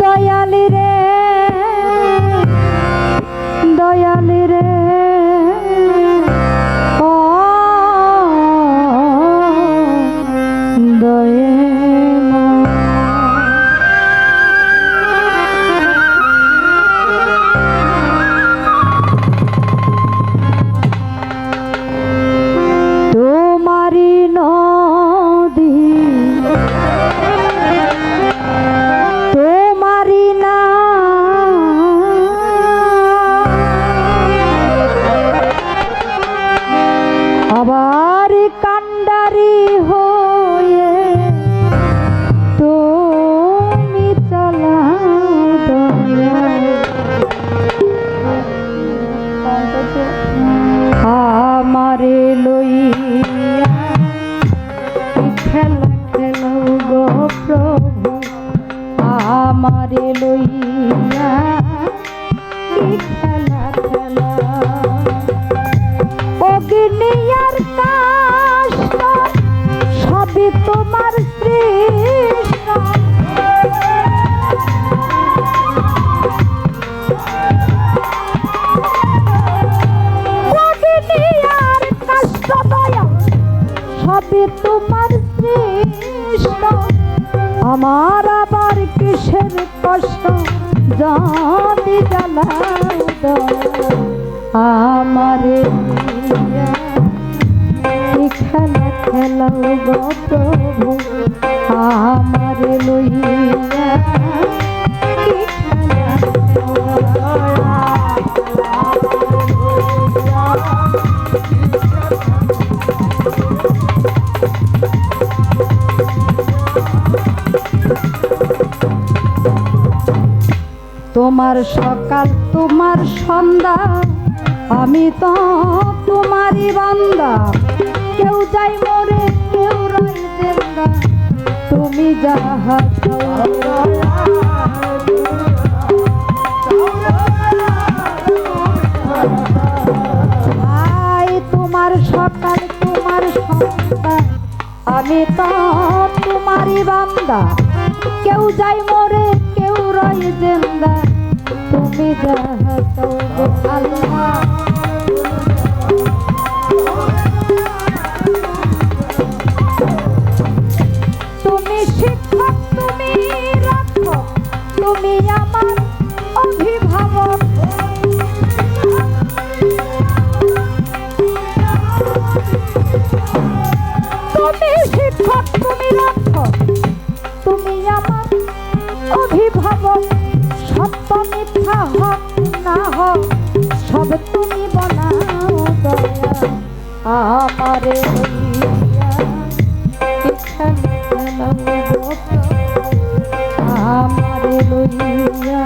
দয়ালি রে দয়ালি রে। ও দয়ালা খেলা খেলাও গো প্রভু আমারে লইয়া খেলা খেলা? অগ্নিয়ার কাষ্ট সবই তোমার তোমার আমার আবার কিসের কষ্ট জানি জ্বালাও আমারে খেলা খেলাও গো প্রভু লইয়া তোমার সকাল, তোমার সন্ধ্যা, আমি তো তোমারই বান্দা। কেউ যাই মরে, কেউ তুমি যাহা তোমার সকাল, তোমার সন্ধ্যা। আমি তো তোমারই বান্দা। কেউ যাই মরে, কেউ রই জিন্দা তুমি তো আল্লাহ। গো আমারে লইয়া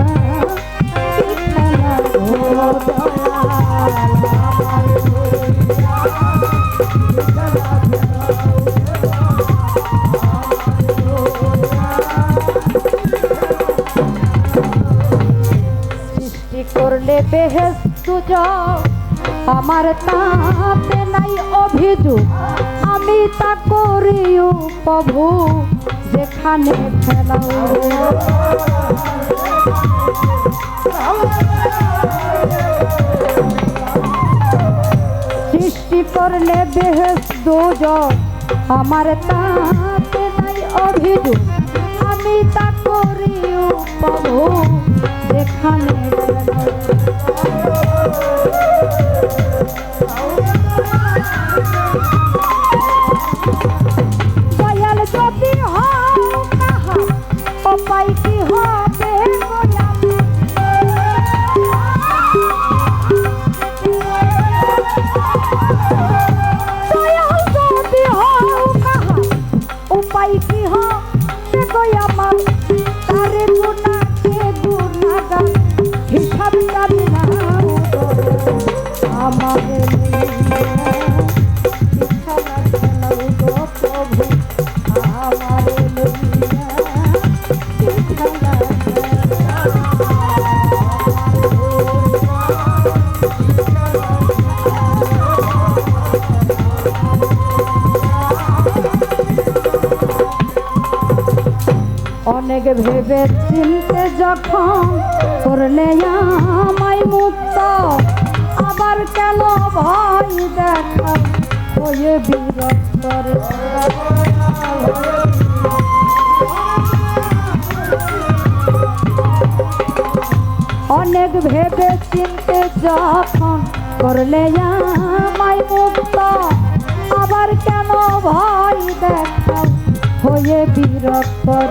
সৃষ্টি করলে বেহেস সুযোগ আমার তাতে নাই অভিযোগ। আমি তা করিও প্রভু, যেখানে সৃষ্টি করলে বেহেস দুজন আমার তাতে নাই অভিযোগ। আমি তা করিও প্রভু, যেখানে ফেলাও দয়াল যদি হও কাহা উপায় কি হবে অনেক ভেবে চিনতে যখন করলে আমায় মুক্ত, আবার কেন ভয় দেখা? হয়ে বিরক্তর অনেক ভেবে চিনতে যখন করলে আমায় মুক্ত, আবার কেন ভয় দেখা? হয়ে বিরক্তর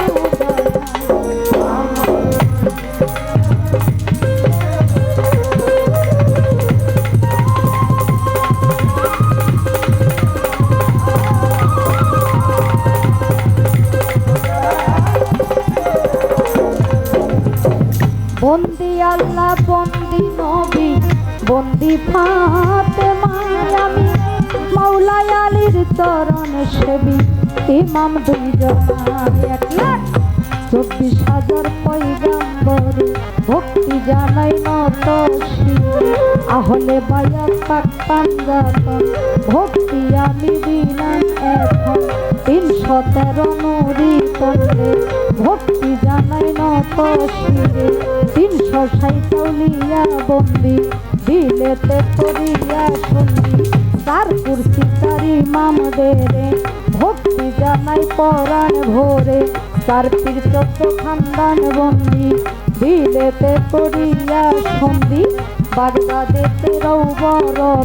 বন্দি ফাতে আমি, মাওলাই আলীর চরণ সেবী, ইমাম দুইজন এক লাখ চব্বিশ হাজার পৈগাম্বরে ভক্তি জানাই নত আহলে বায়া পাক পাঞ্জাতন ভক্তি আমি দিলাম এখন। তিনশো তেরো নুরি পড়লে ভক্তি জানাই নত শিরে তিনশো সাইকাউলিয়া বন্দি দিলেতে করিয়া সন্ধি তার কুর্সি তারি মামদেরে। ভক্তি জানাই পরাণ ভোরে, তার পীর চোদ্দ খানদান বন্দি। দিলেতে করিয়া সন্ধি বাগদাদেতে রৌবর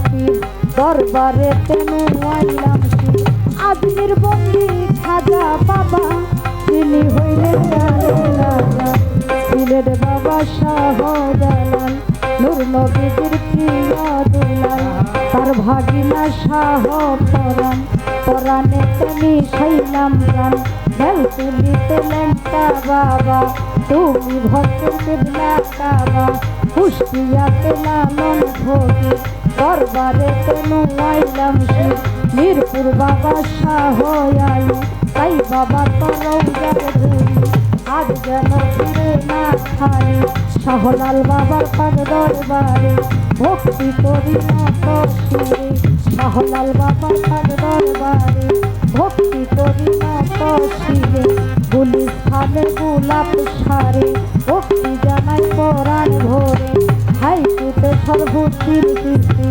পীর। দরবারেতে নুয়াইলাম শির আজমির বন্দি খাজা নূর নবীদের প্রিয় দুলাল তার ভাগিনা শাহ পরাণ। পরাণে তুমি খাইলাম প্রাণ ঢেল তুলিতে লেংটা বাবা। তুমি ভক্তের কেবলা কাবা। কুষ্টিয়াতে লালন ভোগী দরবারে তেনু আইলাম শিব মিরপুর বাবা শাহ আলী। তাই বাবা তরৌজার ধুলি যেন ফিরে না খালি শাহলাল বাবার পাগ দরবারে ভক্তি করি নত শিরে শাহলাল বাবার পাগ দরবারে ভক্তি করি নত শিরে গুলিস খালে গোলাপ সারে ভক্তি জানাই পরাণ ভোরে হাই কুতে সর্বতির কীর্তি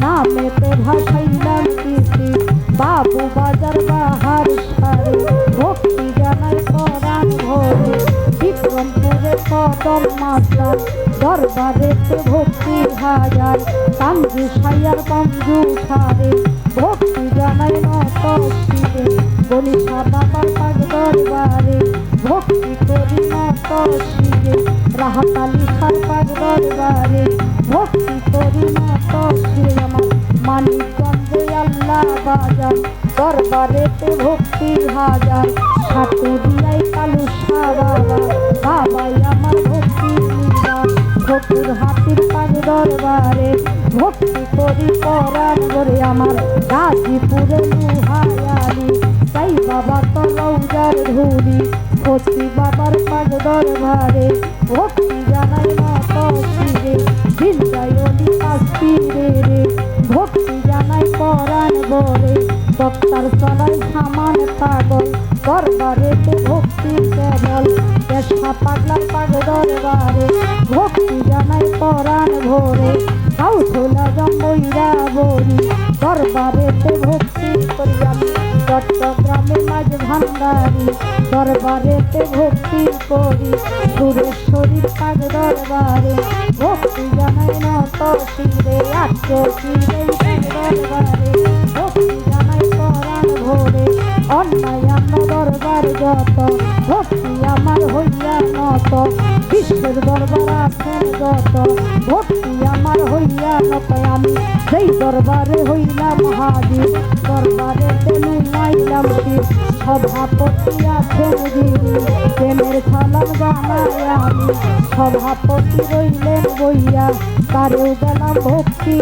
নামেতে ভাসাইলাম কীর্তি বাবু বাজার বাহার সারে বিক্রমপুরে কদম মাস্টার দরবারেতে ভক্তি হাজার কাঞ্জু সাইয়ার বন্ধু সারে ভক্তি জানাই নত শিরে গণিসা বাবার পাগ দরবারে। ভক্তি করি নত শিরে রাহাতালি সার পাগ দরবারে। ভক্তি করি নত শিরে আমার মানিকগঞ্জে আল্লাহ বাজার দরবারেতে ভক্তি হাজার সাতুরিয়াই কালু বাবা বাবাই আমার ভক্তি ঠকুর হাতির পাগ দরবারে। ভক্তি করি পরাণ করে আমার গাজীপুরে লুহায়ালি। তাই বাবা তলৌজার ধুলি, ভক্তি বাবার পাগ দরবারে। ভক্তি জানাই দরবারেতে ভক্তি কেবল। পেশা পাগলার পাগ দরবারে। ভক্তি জানাই পরাণ ভোরে। কাউথলা জম্বইরা বরি দরবারেতে ভক্তি করি আমি চট্টগ্রামে মাঝ ভান্ডারি। দরবারেতে ভক্তি করি। সুরেশ্বরী পাগ দরবারে। ভক্তি জানাই নত শিরে। আত্ম শিরে দরবারে। ভক্তি জানাই পরাণ ভোরে। অন্যায় দরবার যত, ভক্তি আমার হইয়া নত। বিশ্বের দরবার আছেন যত, ভক্তি আমার হইয়া নত। আমি সেই দরবারে হইলাম হাজির, দরবারে তেলু নাইলাম সভাপতি রইলেন বইয়া। তারেও গেলাম ভক্তি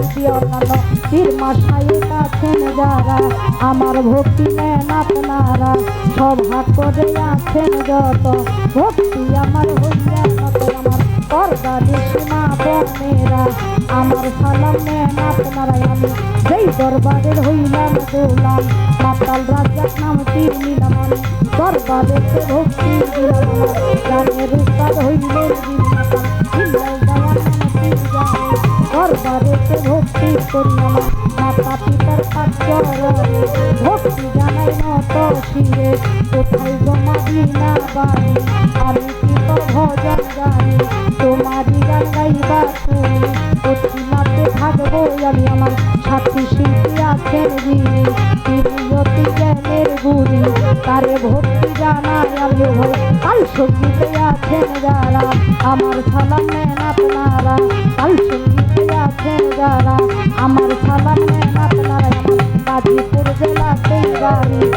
মাসাই আছেন যারা। আমার ভক্তি নেন আপনারা। সভা করে আছেন যত। ভক্তি আমার হইয়া পর্দারি সীমা বনেরা আমার সালাম নেন আপনারাই আমি যেই দরবারের হইলাম গোলাম মাতাল রাজার নাম তীর নিলাম আমি দরবারেতে ভক্তি দিলাম গানের উস্তাদ জানে দরবারেতে ভক্তি করি আমার মাতা পিতার পাচরণে ভক্তি জানাই নত শিরে কোথায় জমা দিনা বাড়ি আমি কি তোর ভজন তোমারই অতি নাতে থাকব আমি আমার সাথী শিল্পী আছেন যিনি তিনি অতি জ্ঞানের গুণী তারে ভক্তি জানাই আমি কাল সঙ্গীতে আছেন যারা আমার সালাম নেন আপনারা। কাল সঙ্গীতে আছেন যারা আমার সালাম নেন জেলাতেই বাড়ি